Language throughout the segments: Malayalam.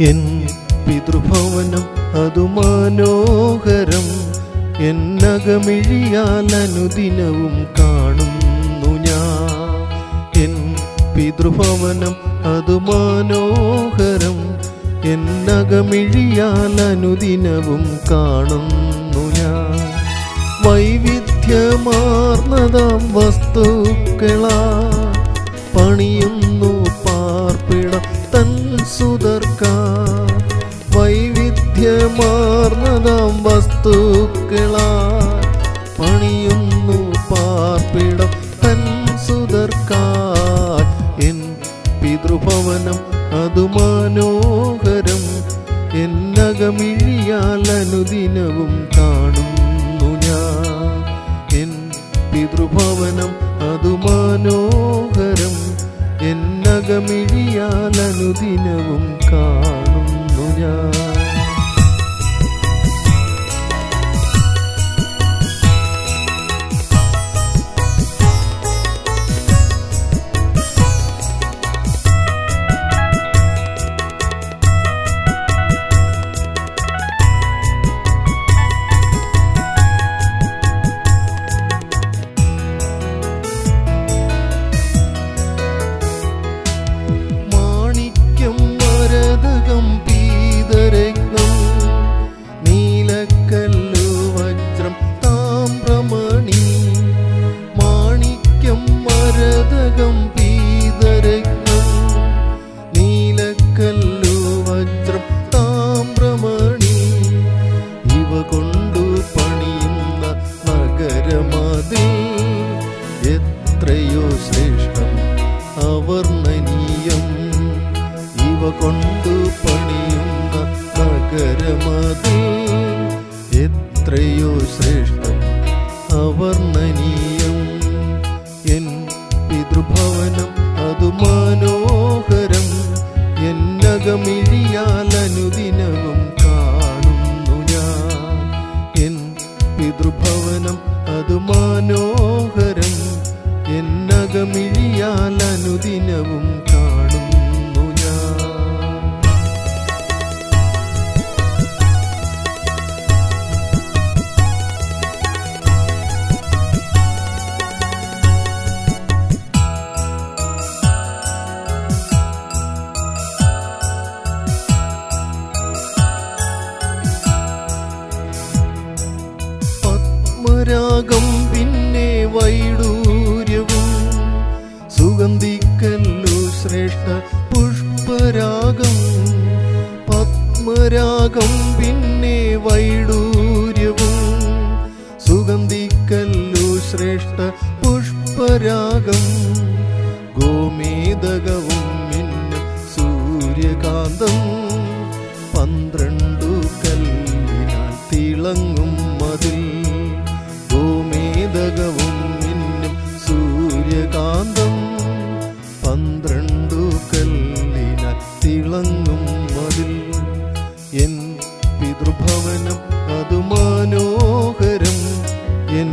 എൻ പിതൃഭവനം അതു മനോഹരം. എന്നകമിഴിയാൽ അനുദിനവും കാണുന്നു ഞാൻ. എൻ പിതൃഭവനം അതു മനോഹരം. എന്നകമിഴിയാൽ അനുദിനവും കാണുന്നു ഞാൻ. വൈവിധ്യമാർന്നതാം വസ്തുക്കളാ പണിയുന്നു പാർപ്പിട തൻ സുതർക്ക. വൈവിധ്യമാർന്നതാം വസ്തുക്കളാ. പണിയുന്നു പാർപ്പിടം തൻ സുതർക്ക എൻ പിതൃഭവനം അതു മനോഹരം. എന്നകമിഴിയാൽ അനുദിനവും കാണുന്നു ഞാൻ. എൻ പിതൃഭവനം അതു മനോഹരം. അനുദിനവും കാണുന്നു കൊണ്ടു പണിയുന്ന നഗരമതി. എത്രയോ ശ്രേഷ്ഠം അവർണനീയം എൻ പിതൃഭവനം അതു മനോഹരം. എന്നകമിഴിയാൽ അനുദിനവും കാണുന്നു ഞാൻ. എൻ പിതൃഭവനം അതു മനോഹരം. എന്നകമിഴിയാൽ അനുദിനവും പത്മരാഗം പിന്നെ വൈഡൂര്യവും. സുഗന്ധിക്കല്ലു ശ്രേഷ്ഠ പുഷ്പരാഗം. പത്മരാഗം പിന്നെ വൈഡൂര്യവും. സുഗന്ധിക്കല്ലു ശ്രേഷ്ഠ പുഷ്പരാഗം. ഗോമേതകവും മിന്നും സൂര്യകാന്തം. പന്ത്രണ്ടു കല്ലിനാൽ തിളങ്ങും.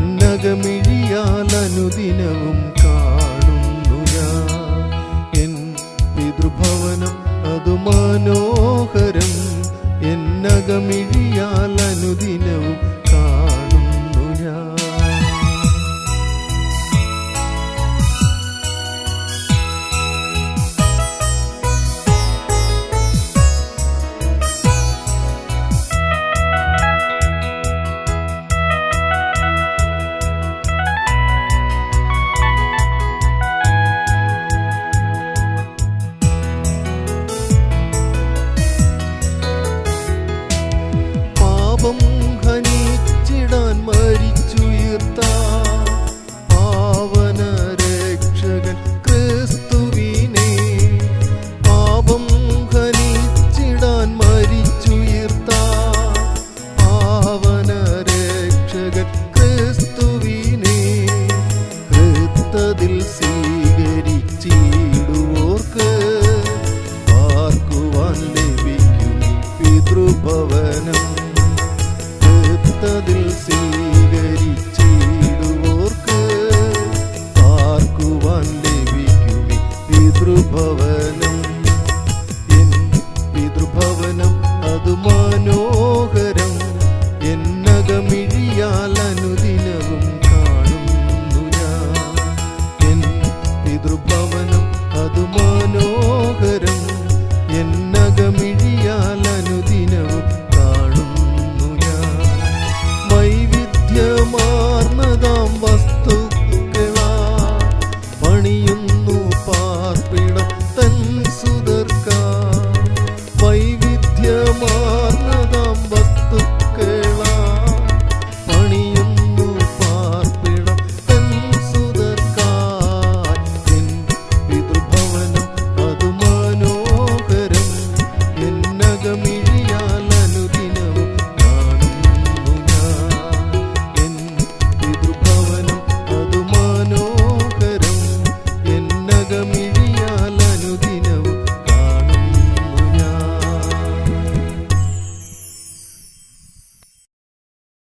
എന്നകമിഴിയാൽ അനുദിനവും കാണുന്നു ഞാൻ. എൻ പിതൃഭവനം അതു മനോഹരം. എന്നകമിഴിയാൽ അനുദിന மனதில் சி